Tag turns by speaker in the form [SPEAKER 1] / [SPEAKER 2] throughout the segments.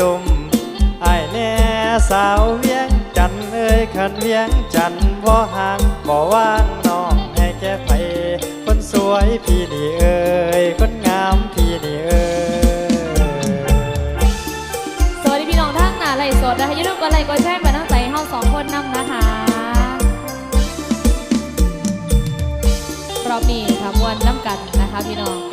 [SPEAKER 1] ตุ่มไอแน่สาวเวียงจันเอ้ยขันเวียงจันบ่ห่างบ่ว่างน้องให้แก่ไฟคนสวยพี่นี่เอ้ยคนงามพี่นี่เอ้ย
[SPEAKER 2] สวัสดีพี่น้องทั้งหน้าไหลสดนะคะอย่าลืมกดไลค์กดแชร์มาตั้งใจเฮาสองคนนำนะคะรอบนี้ค่ะมวนน้ำกันนะคะพี่น้อง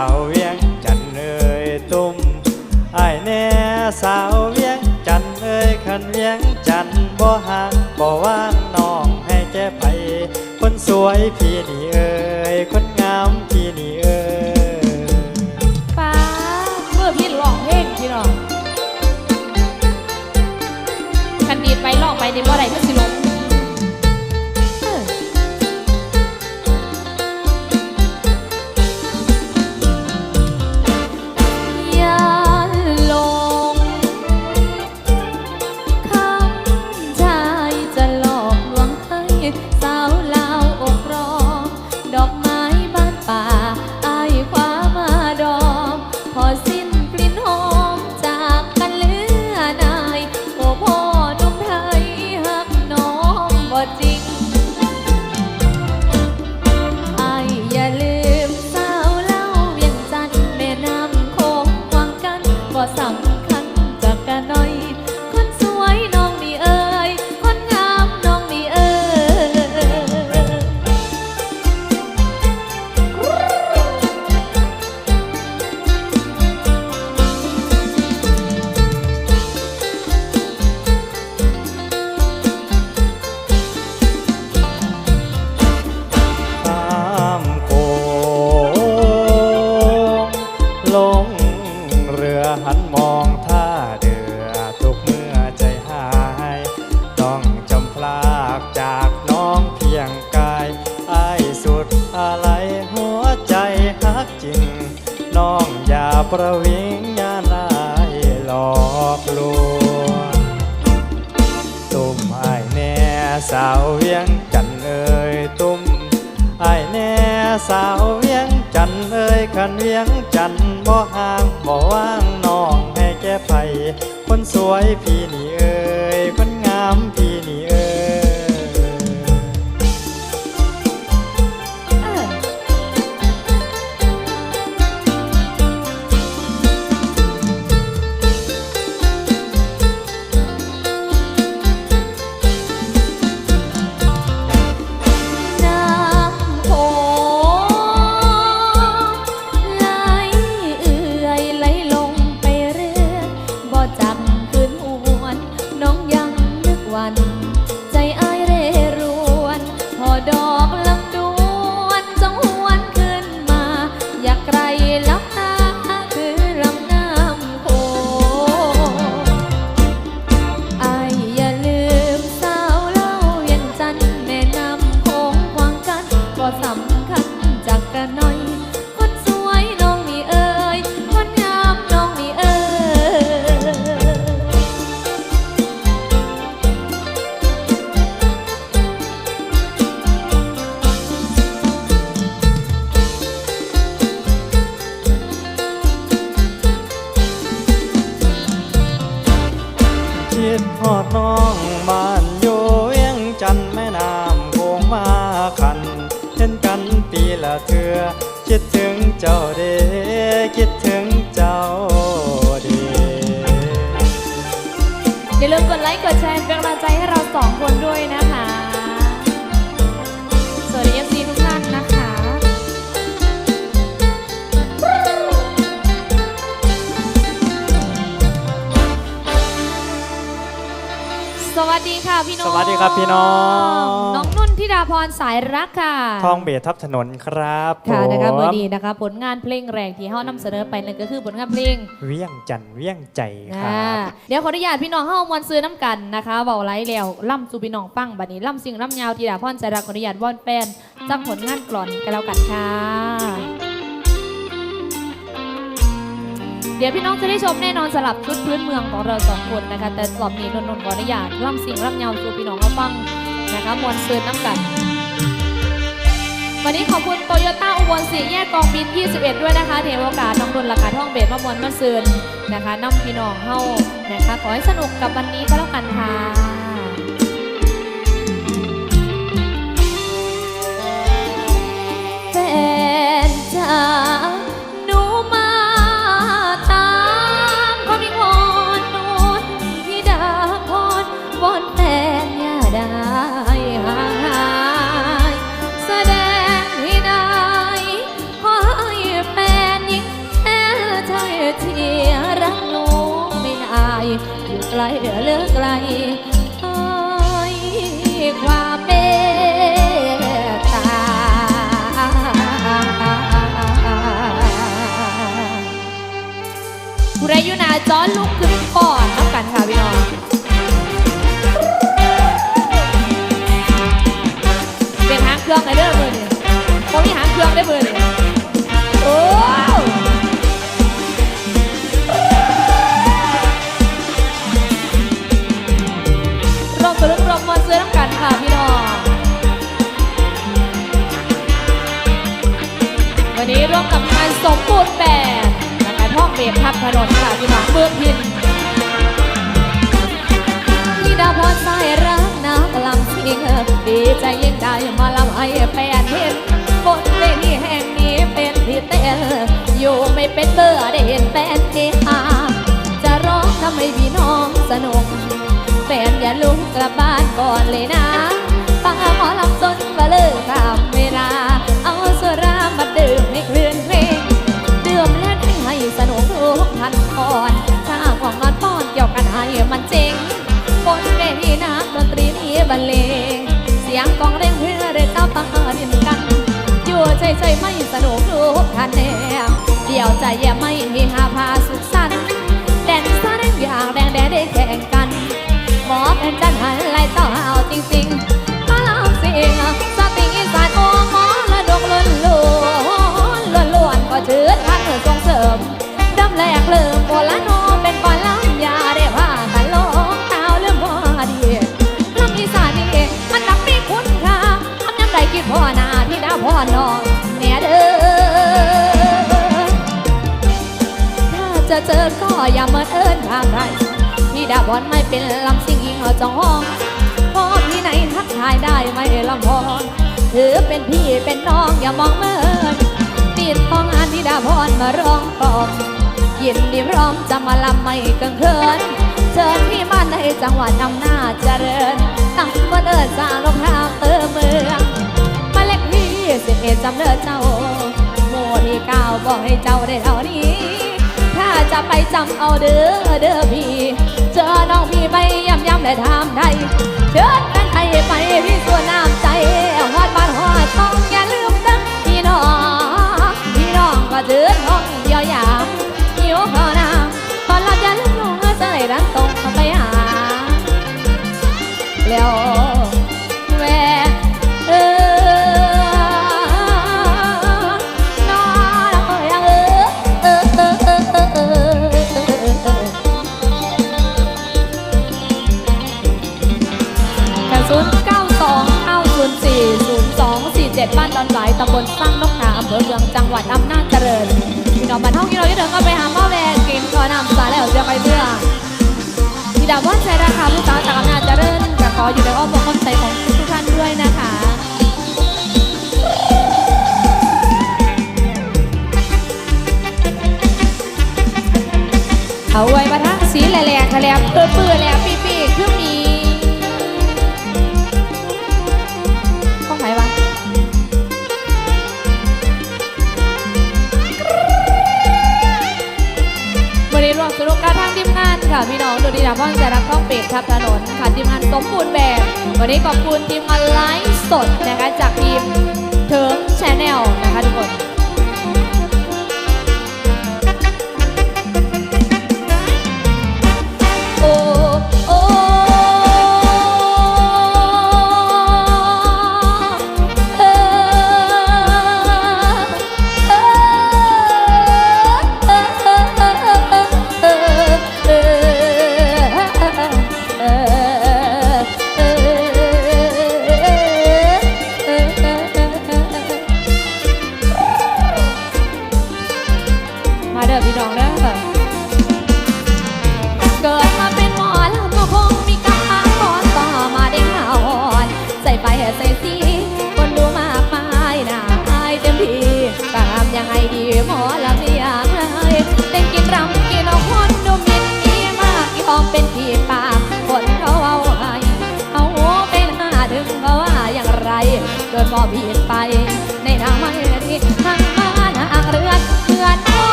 [SPEAKER 2] าวเวียงจันเอ่ยตุ้
[SPEAKER 1] มไอ้แน่สาวเวียงจันเอ่ยขันเวียงจันบ่ห่างบ่ว่างน้องให้แก่ไป
[SPEAKER 2] คนสวยพี่นี่เอ่ย สาวเวียงจันเอ่ย
[SPEAKER 1] ตุ้มไอแน่สาวเวียงจันเอ่ยขันเวียงจันบ่ห่างบ่ว่างน้องให้แก่ไผคนสวยพี่นี่เอ่ย ค่ะ
[SPEAKER 2] พี่น้อง
[SPEAKER 1] สวัสดีครับพี่น้อง
[SPEAKER 2] น้องนุ่นธิดาพรสายรักค่ะ
[SPEAKER 1] ทองเบสทับถนนครับ
[SPEAKER 2] ค่ะนะคะ
[SPEAKER 1] ผม
[SPEAKER 2] เมื่อนี้นะคะผลงานเพลงแรกที่เฮานำเสนอไปนั่นก็คือผลงานเพลง
[SPEAKER 1] เวียงจันทน์เวียงใจครั
[SPEAKER 2] อ่า
[SPEAKER 1] บ
[SPEAKER 2] เดี๋ยวขออนุญาตพี่น้องเฮามวนซื้อน้ำกันนะคะเบาไลฟ์แล้วล่ำสู่พี่น้องฟังบัดนี้ล่ำสิ่งล่ำยาวทีดาพ่อนใจรักขออนุญาตว่อนแฟนจักผลงานกล่อนกันแล้วกันค่ะ เดี๋ยวพี่น้องจะได้ชมแน่นอนสลับชุดพื้นเมืองของเราสองคนนะคะ แต่สอบนี้นนท์ขออนุญาตล่ำสิ่งล่ำยาวสู่พี่น้องเขาฟังนะคะมวนซื้อน้ำกัน วันนี้ขอบคุณโตโยต้าอุบลสีแยกกองบิน 21 ด้วยนะคะเทวโอกาสน้องดนราคาท่องเบสมามวนมาเซืนนะคะน้ำพี่น้องเฮานะคะขอให้สนุกกับวันนี้ก็แล้วกันค่ะ สทับถนนค่ะพี่น้องเมืองพินพี่ดาวพรสายรักนะกลำสิงดีใจยิ่งได้มาลำให้แฟนเห็นบนเวทีแห่งนี้เป็นที่เต้อยู่ไม่เป็นเบอร์ได้เห็นแฟนที่หาจะร้องทำให้พี่น้องสนุกแฟนอย่าลุกกลับบ้านก่อนเลยนะฟังหมอลำจนว่าเลิกตา ยวใจอย่าไม่มีหาพา เป็นลำสิ่งยิงเอาจองห้องพอพี่ไหนทักทายได้ไหมลำพอนถือเป็นพี่เป็นน้องอย่ามองเมินติดต้องงานพี่ดาพรมาร้องกลอมยินดีพร้อมจะมาลำไม่กังเขินเชิญพี่มาในจังหวัดอำนาจเจริญตั้งวันเอิญสร้างลงทางเติมเมืองมาเลขที่สิบเอ็ดจำเลิศเจ้าหมู่ที่เก้าบอกให้เจ้าได้เท่านี้ ถ้าไปจำเอาเด้อเด้อพี่ เจอน้องพี่ไปย้ำย้ำได้ทำได้เชิญกันไปไปพี่ตัวน้ำใจหัว งจังหวัดอำนาจเจริญพี่น้องบ้านห้องที่เราที่เดินก็ไปหาหม้อแวงกินก่อนนำสายแล้วเสียไปเบื่อที่ดาวว่าใจราคาผู้สาวจากอำนาจเจริญก็ขออยู่ในอ้อมอกอ้อมใจของทุกท่านด้วยนะคะ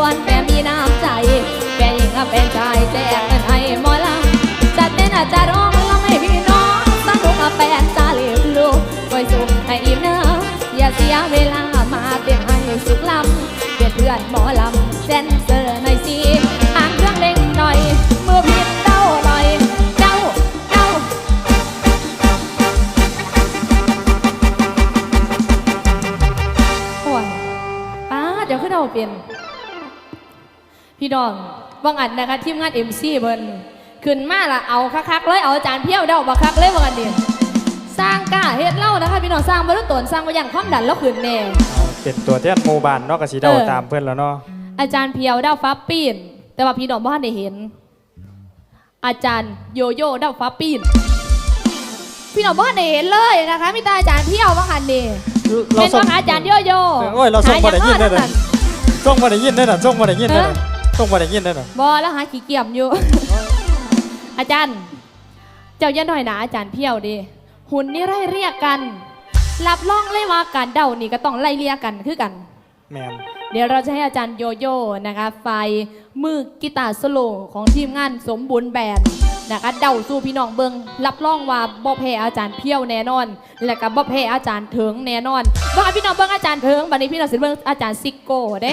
[SPEAKER 2] one. น้องว่างอันนะคะทีมงานเอ็มซีเบิ้นขึ้นมาละเอาคักๆเลยเอาอาจารย์เพี้ยวเด้าบักคักเลยว่างอันเดียวสร้างกล้าเฮ็ดเล่านะคะพี่น้องสร้างบรรลุตนสร้างมาอย่างความดันแล้วขึ้นแน่
[SPEAKER 1] เอาเป็นตัวแทนหมู่บ้านเนาะก็สิเดา
[SPEAKER 2] เออ
[SPEAKER 1] ตามเพื่อนแล้วเนาะ
[SPEAKER 2] อาจารย์เพียวเด้าฟ้าปีนแต่ว่าพี่น้องบ้านได้เห็น อาจารย์โยโย่เด้าฟ้าปีนพี่น้องบ้านได้เห็นเลยนะคะมีแต่อาจารย์เพียวว่าหันนี่
[SPEAKER 1] เรา
[SPEAKER 2] เป็น
[SPEAKER 1] ส่ง
[SPEAKER 2] ว่าอาจารย์โยโย่
[SPEAKER 1] โอ้ยเราส่งบ่ได้ยินได้
[SPEAKER 2] หา
[SPEAKER 1] เลย
[SPEAKER 2] งรอด
[SPEAKER 1] ส่งมาได้ยินได้น่ะส่งมาได้ยินได้น่ะ
[SPEAKER 2] ฮะ
[SPEAKER 1] ส่งมาได้ยินได้น่ะ
[SPEAKER 2] บอแล้วหาขี้เกียจอยู่ อาจารย์ เจ้าอย่าหน่อยนะอาจารย์เพียวดิหุ่นนี่ไล่เรียกกัน รับรองเลยว่าการเดานี่ก็ต้องไล่เรียกกันคือกัน
[SPEAKER 1] แมน
[SPEAKER 2] เดี๋ยวเราจะให้อาจารย์โยโย่นะคะไฟมือกีตาร์โซโลของทีมงานสมบูรณ์แบนด์นะคะเดาสู้พี่น้องเบิงรับรองว่าบ่แพ้อาจารย์เพียวแน่นอน และก็บ่แพ้อาจารย์เถิงแน่นอนว่าให้พี่น้องเบิงอาจารย์เถิงบัดนี้พี่น้องสิเบิงอาจารย์ซิกโก้เด้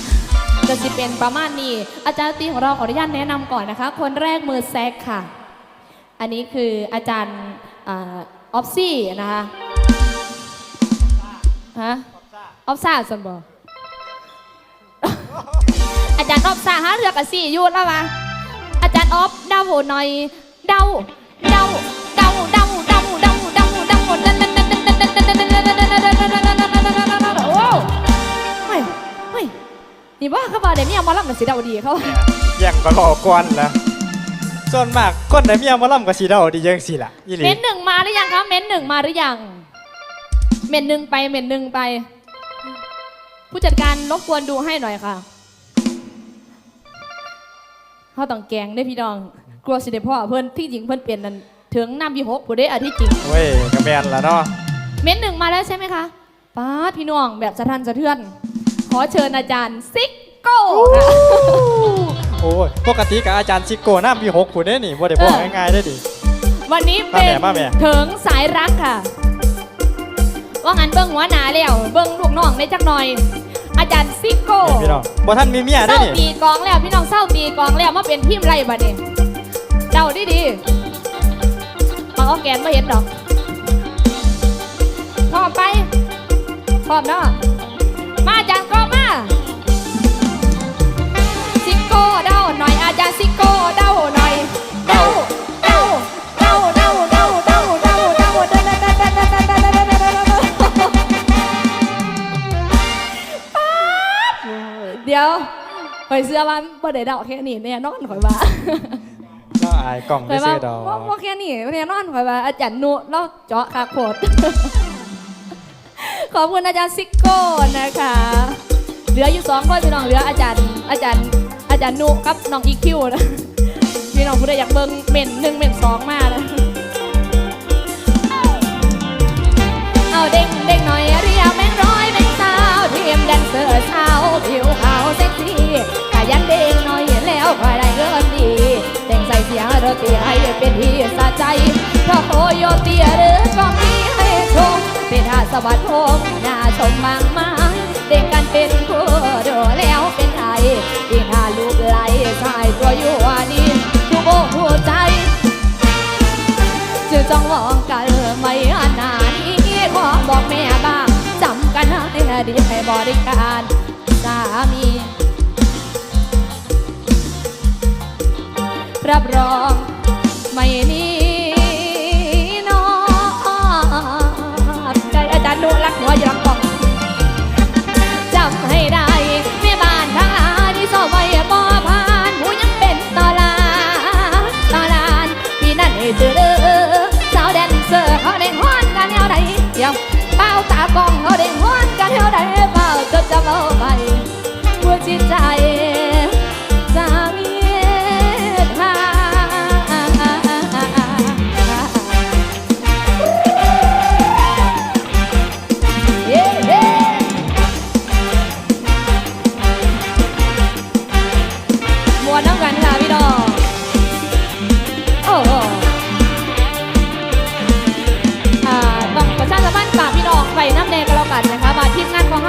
[SPEAKER 1] จะ
[SPEAKER 2] สิเป็นประมาณนี้ อาจารย์ตีของเราขออนุญาตแนะนำก่อนนะคะ คนแรกมือแซกค่ะ อันนี้คืออาจารย์ออฟซี่นะคะฮะออฟซ่าสมบออาจารย์ออฟซ่าฮะเรือกับซี่อยูดแล้ววะอาจารย์ออฟเดาหน่อยเดาเดาเดาเดาเดาเดาเดาเดาดันดันดันดันดันดันดันดัน นี่ว่าเขาบอกเดี๋ยวมีเอามาล่ำกันสิเดาดีเขา
[SPEAKER 1] แย่งก็รอก่อนละส่วนมากคนไหนมีเอามาล่ำก็สิเดาดีจังสิล่ะอีหลี
[SPEAKER 2] เม้นหนึ่งมาหรือยังคะเม้นหนึ่งมาหรือยัง เม้นหนึ่งไปเม้นหนึ่งไป ผู้จัดการรบกวนดูให้หน่อยค่ะเขาต้องแกงได้อพี่น้อง กลัวสิเดพ่อเพื่อนที่จริงเพื่อนเปลี่ยนนั่นถึงนำยีหกผู้ได้อาที่จริง
[SPEAKER 1] เว้ยกระแมนละเนาะ
[SPEAKER 2] เม้นหนึ่งมาแล้วใช่ไหมคะป้าดพี่น้องแบบสะทันสะเทือน ขอเชิญอาจารย์ซิกโก้ค่ะ
[SPEAKER 1] โอ้ยปกติกับอาจารย์ซิโก้น้ำมีหกผู้ได้นี่บ่ได้บอก
[SPEAKER 2] เออ
[SPEAKER 1] ง่ายๆได้ดิ
[SPEAKER 2] วันนี้เป็น
[SPEAKER 1] มาแม่มาแม่
[SPEAKER 2] ถึงสายรักค่ะ ว่างั้นเบิ้งหัวหนาแล้วเบิ้งลูกน้องในจักหน่อย อาจารย์ซิกโก้
[SPEAKER 1] นี่พี่น้องบ่ท่านมีเมีย
[SPEAKER 2] เศ
[SPEAKER 1] ได้
[SPEAKER 2] ร้า
[SPEAKER 1] นี่
[SPEAKER 2] ตีกลองแล้วพี่น้องเศร้าตีกลองแล้วมาเป็นทีมไรบัดนี้เดาดีดีๆมาเอาแกนมาเห็นดอกพร้อมไปพร้อมเนาะมาอาจารย์ เดาหน่อยอาจารย์ซิโก้เดาหน่อยเดาเดาเดาเดาเดาเดาเดาเดาเดาเดาเดาเดาเดาเดาเดาเดาเดี๋ยวข่อยเสื้อว่าบ่ได้เดาแค่นี้แน่นอนข่อยว่า
[SPEAKER 1] ก็อายกล่อง
[SPEAKER 2] ข่
[SPEAKER 1] ไม่
[SPEAKER 2] อยว่า
[SPEAKER 1] ซื้อดอก
[SPEAKER 2] บ่บ่แค่นี้แน่นอนข่อยว่าอาจารย์นุเราเจาะคาโคตรขอบคุณอาจารย์ซิโก้นะคะ เหลืออยู่สองคนพี่น้องเหลืออาจารย์อาจารย์อา จารย์นุกับน้องอีคิวนะพี่น้องผู้ใดอยากเบิ่งเม่นหนึ่งเม่นสองมานะเอาเด้งเด้งหน่อยเรียแม่งร้อยแม่งสาวทีมแดนเซอร์สาวผิวขาวเซ็กซี่ขยันเด้งหน่อยแล้วก็ได้เงินดีแต่งใส่เสียงโรตีให้เป็นที่สะใจเพราะโคโยตีหรือก็มีให้ชมเป็นท่าสวัสดิ์พงหน่าชมมา ริการสามีรับรอง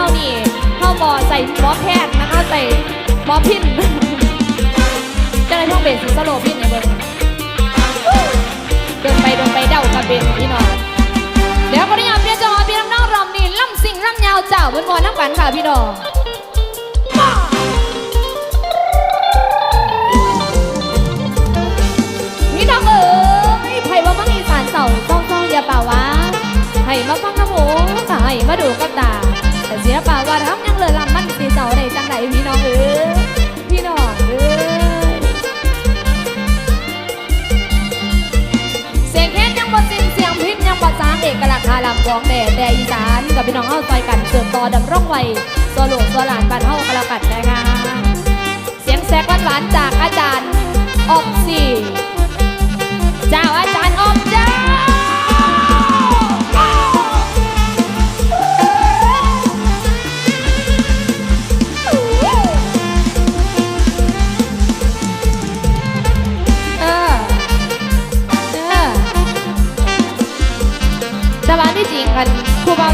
[SPEAKER 2] านของเฮานี่เข้าบอใส่หมอแพทย์นะคะใส่หมอพินจะได้ท่องเบสสโลพินในเบอร์เดินไปเดินไปเดากับเบนพี่น้องเดี๋ยวก็ได้ยามเพียรจอพี่น้ำน้องรำนี่ล่ำสิ่งล่ำยาวเจ้าบนมวนน้ำกันค่ะพี่น้องพี่น้องเอ๋ยไผ่ว่ามังอีสานเสาต้องต้องอย่าเป่าวะให้มาฟังน้ำหมูก็ให้มาดูกับตา แต่เสียป่าว่าทำยังเลยลำมันสีเสาได้จังไหนพี่น้องเอ๋ยพี่น้องเอ๋ยเสียงแค้นยังบ่สิ้นเสียงพินยังบ่สางเอกลักษณ์คาลำกองแดดแต่อีสานกับพี่น้องเฮาซอยกันเสริมต่อดำร่องไว้โซโลกโซลานบ้านเฮาก็แล้วกันนะคะเสียงแซกหวานๆจากอาจารย์ออกสี่เจ้าอาจารย์อม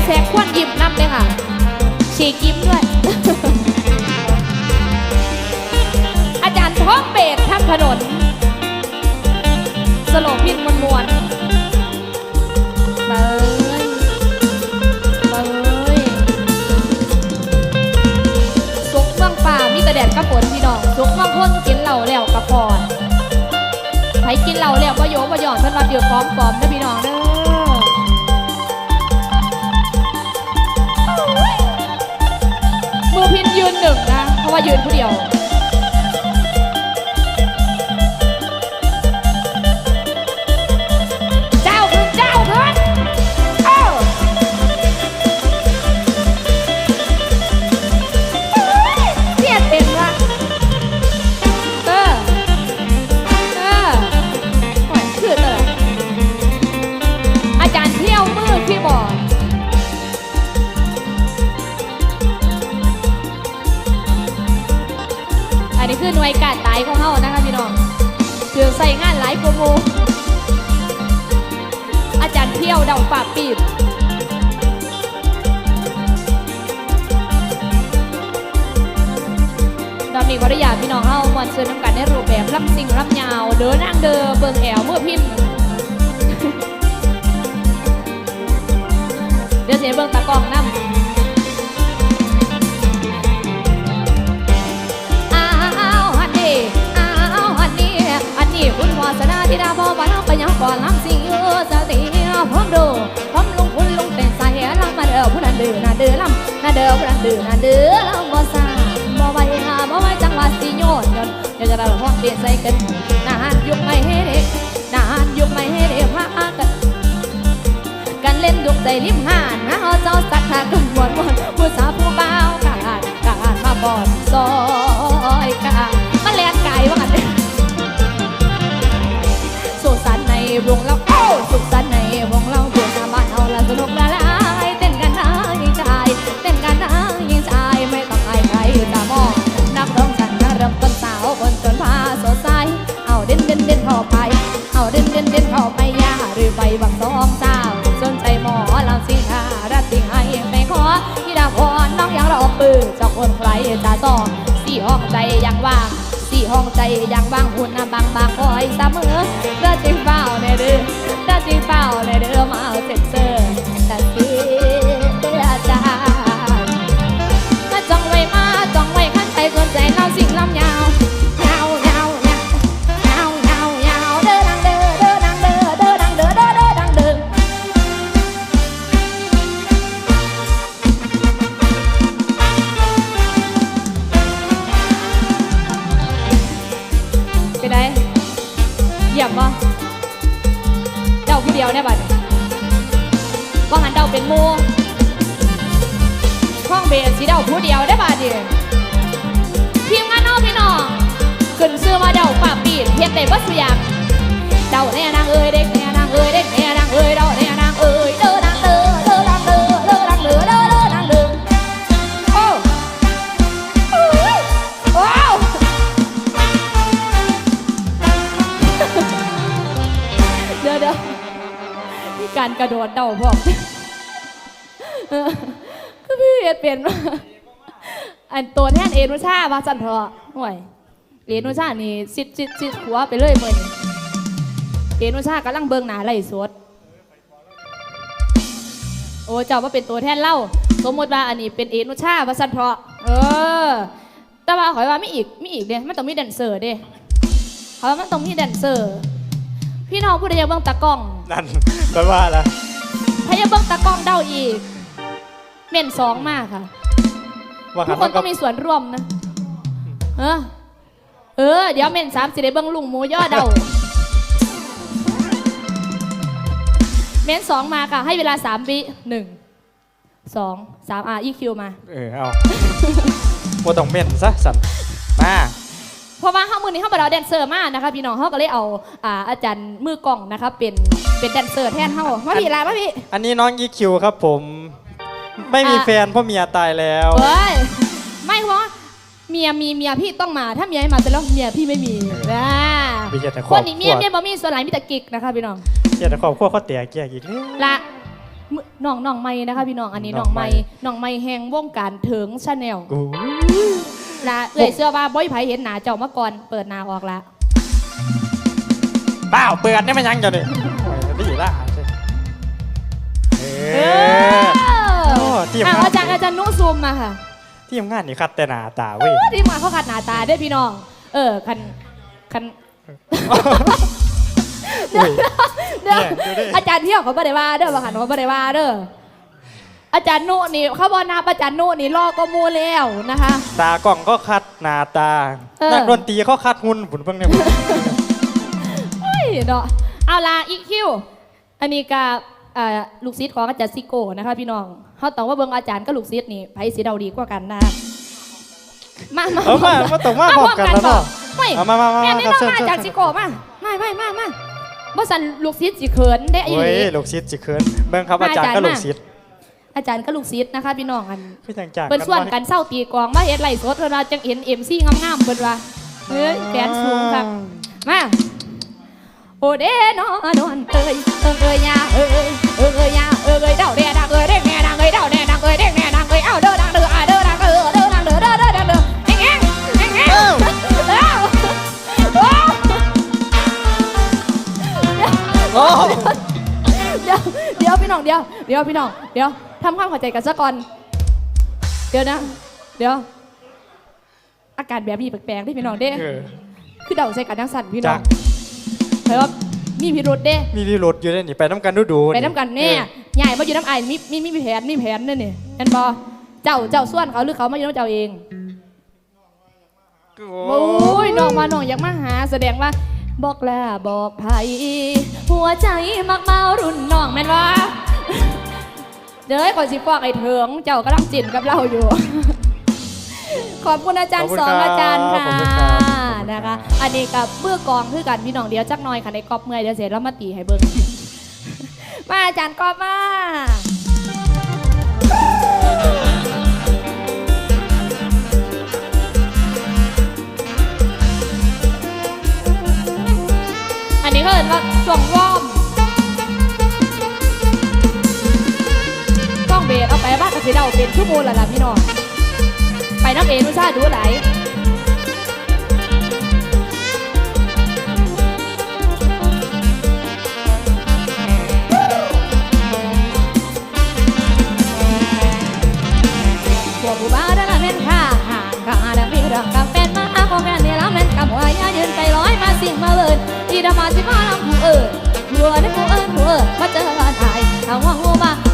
[SPEAKER 2] แซกควรยิ้มน้ำเลยค่ะฉีกยิ้มด้วย อาจารย์ท้องเบสทับถนน สโลพินมวนมวนๆเบยเบยสุกเมืองป่ามีแต่แดดกับฝนพี่น้องสุกเมืองพ้นกินเหล้าแล้วกับพรใครกินเหล้าแล้วก็โยก็หย่อนเพิ่นว่าเดือดพร้อมปลอมนะพี่น้องเด้อมือ ว่ายืนผู้เดียว เดี๋ยวเสียเบิงตากล้องน้ำอ้าวฮันนี่อ้าวฮันนี่อันนี้คุณวาสนาที่ดาพอมาทำไปยังก่อนลำสิงเออสติพร้อมดูพร้อมลงคุณลงเป็นใส่ลำมาเด้อผู้นั้นเดือน่ะเดือลำน่ะเด้อผู้นั้นเดือน่ะเดือลำบ่ซาบ่ไหวหาบ่ไหวจังหวะสิโยนยนเดี๋ยวจะได้ห้อเปลี่ยนใส่กันนานยุคไม่เฮ็ด ล่นยุกใจริมหานนะเอาเจ้าสักทากันหมดหมดผู้สาวผู้บ่าวกาดกาดมาบอนซอยกาดมาแลนไก่ว่ากันเด้สุขสันในวงเราโอ้สุขสันในวงเราเพื่อนหน้าบ้านเอาละสนุกละลายเต้นกันนะยิงชายเต้นกันนะยิงชายไม่ต้องอายใครตามองนักร้องฉันนะเริ่มต้นสาวบนจนพาสดใสเอาเด่นเด่นเด่นเข้าไปเอาเด่นเด่นเด่นเข้าไปยาหรือใบบักสองสาว มอลำสิงหารัตติงให้ไม่ขอที่ดาพรน้องยังรอปืนจ้าคนใครจะต่อสี่ห้องใจยังว่างสี่ห้องใจยังว่างหุ่นนะบางบางคอยเสมอเด้อจิงเปล่าในเด้อเด้อจิงเปล่าในเด้อมาเอาเซ็นเซอร์แต่ที่อาจารย์มาจ้องไว้มาจ้องไว้ขั้นใจสนใจเล่าสิ่งลำยาว เป็นมูห้องเบสสีเดาผู้เดียวได้บัดดิทีมงานน้องพี่น้องขึ้นซื้อมาเดาป่าปีดเฮ็ดได้บ่สุอยางเดาเนี่ยนางเอ้ยเด็กเนี่ยนางเอ้ยเด็กเนี่ยนางเอ้ยเดาเนี่ยนางเอ้ยเด้อนางเด้อเด้อนางเด้อเด้อนางเด้อเด้อนางเด้อโอ้โอ้ยว้าวเดี๋ยวเดี๋ยวมีการกระโดดเดาพร้อม พี่เฮ็ดเป็นมาอันตัวแทนเอ็นุชาว่าสันเถอะห่วยเอนุชานี่ซิดซิดซิดหัวไปเลยมือนี่เอนุชากำลังเบิ่งหนาไล่สดโอ้เจ้าว่าเป็นตัวแทนเล่า สมมติว่าอันนี้เป็นเอนุชาว่าสันเพราะเออ แต่ว่าขอยว่าไม่อีกไม่อีกเด้มันต้องมีแดนเซอร์เด้ขอยว่ามันต้องมีแดนเซอร์ พี่น้องผู้ใดอยากเบิ่งตากล้อง
[SPEAKER 1] นั่นแปลว่าอะไร
[SPEAKER 2] ถ้าอยากเบิ่งตากล้องเดาอีก เม่นสองมากค่ะ
[SPEAKER 1] ว่า
[SPEAKER 2] ทุ
[SPEAKER 1] หั
[SPEAKER 2] ก
[SPEAKER 1] น
[SPEAKER 2] ค
[SPEAKER 1] มันน
[SPEAKER 2] ต้
[SPEAKER 1] ก็
[SPEAKER 2] องมีส่วนร่วมนะ เออ เออ เดี๋ยวเมนสามสิได้เบิ้งลุงหมูย่อเดา เมนสองมาค่ะ ให้เวลาสามวิหนึ่งสองสามอะอีคิวมา
[SPEAKER 1] เออเอาโมต้องเม่นซะสันมา
[SPEAKER 2] เพราะว่าห้ามือนี้ห้าบเราแดนเซอร์มากนะคะพี่น้องเขาก็เลยเอาอ่าอาจารย์มือกล้องนะคะเป็นเป็นแดนเซอร์แทนเขามาพี่ละมาพี่
[SPEAKER 1] อันนี้น้องยีคิวครับผม ไม่มี
[SPEAKER 2] อะ
[SPEAKER 1] แฟนเพราะเมียตายแล้ว
[SPEAKER 2] เฮ้ยไม่เพราะเมียมีเมียพี่ต้องมา ถ้าเมียไม่มาแต่แล้วเมียพี่ไม่มีนะ
[SPEAKER 1] มีแต่ค
[SPEAKER 2] ค
[SPEAKER 1] รอนบ
[SPEAKER 2] นี้
[SPEAKER 1] ค
[SPEAKER 2] เมี
[SPEAKER 1] รั
[SPEAKER 2] ยวเมียบ่มีส่วนหลายมีแต่กิกนะคะพี่น้อง
[SPEAKER 1] เมียแต่ครอบครัวเขาเตียแก่อีกแล้ว
[SPEAKER 2] ละมึน้องน้องไม่นะคะพี่น้องอันนี้
[SPEAKER 1] น้
[SPEAKER 2] น้
[SPEAKER 1] อ
[SPEAKER 2] องง
[SPEAKER 1] ไม
[SPEAKER 2] ไม่
[SPEAKER 1] ค์
[SPEAKER 2] น้องไม่แหงวงการเถิงชาแนล
[SPEAKER 1] กู
[SPEAKER 2] ละเอ่ยเสื้อว่าบ่อยไผเห็นหนาเจ้ามาก่อนเปิดหนาออกละ
[SPEAKER 1] เปล่าเปิดได้ไหมยังจะเนี่ยดีละ ทีม
[SPEAKER 2] อะ
[SPEAKER 1] งาน
[SPEAKER 2] อาจารย์อาจารย์นุซูมมาค่ะ
[SPEAKER 1] ที่ทำงานนี่คัดแต่หนาตาเว้ย
[SPEAKER 2] ที่มาเขาขัดหนาตาเด้วยพี่น้อง เออคันคัน
[SPEAKER 1] อุ้ย
[SPEAKER 2] เด้อ
[SPEAKER 1] เนี่ยดูดิ
[SPEAKER 2] อาจารย์เที่ยวเขาบ่ได้ว่าเด้อว่าขันเขาบ่ได้ว่าเด้ออาจารย์นุนี่เขาบอกนาอาจารย์นุนี่ลอกก็มูแล้วนะคะ
[SPEAKER 1] ตากล่องก็คัดหนาตา
[SPEAKER 2] เออ
[SPEAKER 1] นักดนตรีเขาคัดหุ่นผุนเพิ่งเนี่ย
[SPEAKER 2] เฮ้ยเนาะเอาละอีคิวอันนี้ก็อ่าลูกศิษย์ของอาจารย์ซิโก้นะคะพี่น้อง เขาต้องว่าเบิ่งอาจารย์กับลูกศิษย์นี่ไผสิเดาดีกว่ากันนะมามา
[SPEAKER 1] เอามามาตกมาพร้อมกันแล้วเนาะ
[SPEAKER 2] ไม่
[SPEAKER 1] เอามามามา
[SPEAKER 2] แม่
[SPEAKER 1] มา
[SPEAKER 2] นี่
[SPEAKER 1] ครับ
[SPEAKER 2] น้อง
[SPEAKER 1] เชิญ
[SPEAKER 2] มา
[SPEAKER 1] เชิญ
[SPEAKER 2] อาจารย์ซิโก้มาไม่ไม่มามาบ่สันลูกศิษย์สิเขินได้อี
[SPEAKER 1] โอ้ย
[SPEAKER 2] หลี
[SPEAKER 1] ลูกศิษย์จิเคินเบิ่งครับ
[SPEAKER 2] มา
[SPEAKER 1] อาจารย์
[SPEAKER 2] อาจารย์
[SPEAKER 1] ก็
[SPEAKER 2] มา
[SPEAKER 1] ลูกศิษย์
[SPEAKER 2] อาจารย์กับลูกศิษย์นะคะพี่น้องอัน
[SPEAKER 1] คือจังจาก
[SPEAKER 2] เปิ้นส่วนกันเศร้าตีกลองมาเฮ็ดไล่สดเพิ่นว่าจังเห็น MC งามๆเพิ่นว่าเฮ้ยแขนสูงครับมาโอเดนอนอนเอ้ยเอ้ยเอ้ยยาเอ้ยเอ้ดี๋ยวพี่ องเดี๋ยวเดี๋ยวพี่น้องเดี๋ยวทำความเข้าใจกันซะก่อน เดี๋ยวนะ เดี๋ยว อาการแบบนี้แปลกๆที่พี่น้องเด้
[SPEAKER 1] เออ
[SPEAKER 2] คือเดาใส่กันทั้งสัตว์พี่น้
[SPEAKER 1] จั
[SPEAKER 2] อง
[SPEAKER 1] ก
[SPEAKER 2] เพราะว่ามีพิรุษเด้
[SPEAKER 1] มีพี่รถอยู่ได้นี่ไปน้ำกันดูดูๆ
[SPEAKER 2] ไปน้ำกันแน่ใหญ่มาอยู่น้ำไอ้ายมีมีมีแผนมีแผนนั่นนี่เห็นบอเจ้าเจ้าส่วนเขาหรือเขามาอยู่น้ำเจ้าเอง
[SPEAKER 1] โอ้
[SPEAKER 2] โอ้ยน้องมาน้องอยากมาหา แสดงว่า บอกลาบอกไผหัวใจมักเมารุ่นน้องแม่นวะเดี๋ยวให้ก่อนสิฟอกไอ้เถิงเจ้ากำลังจินกับเราอยู่ ขอบคุณอาจารย์สอนอาจารย์ค่ะนะคะ อันนี้กับเบื้อกองคือกันพี่น้องเดียวจักหน่อยค่ะในกอบเมื่อยเดี๋ยวเสร็จแล้วมาตีให้เบิ้งมาอาจารย์กอบมา นี้เขาเรียกว่าช่วงวอมต้องเบสเอาไปบ้านกับสีเดาเป็นชั่วโมงและล่ะพี่น้องไปน้ำเอนุชาดูไหล สิ่งมาเลินอีดามาสิมาลำผู้เอิญหัวได้ผู้เอิญหัวเอิญมาเจอกันไทยถ้าว่าหัวมา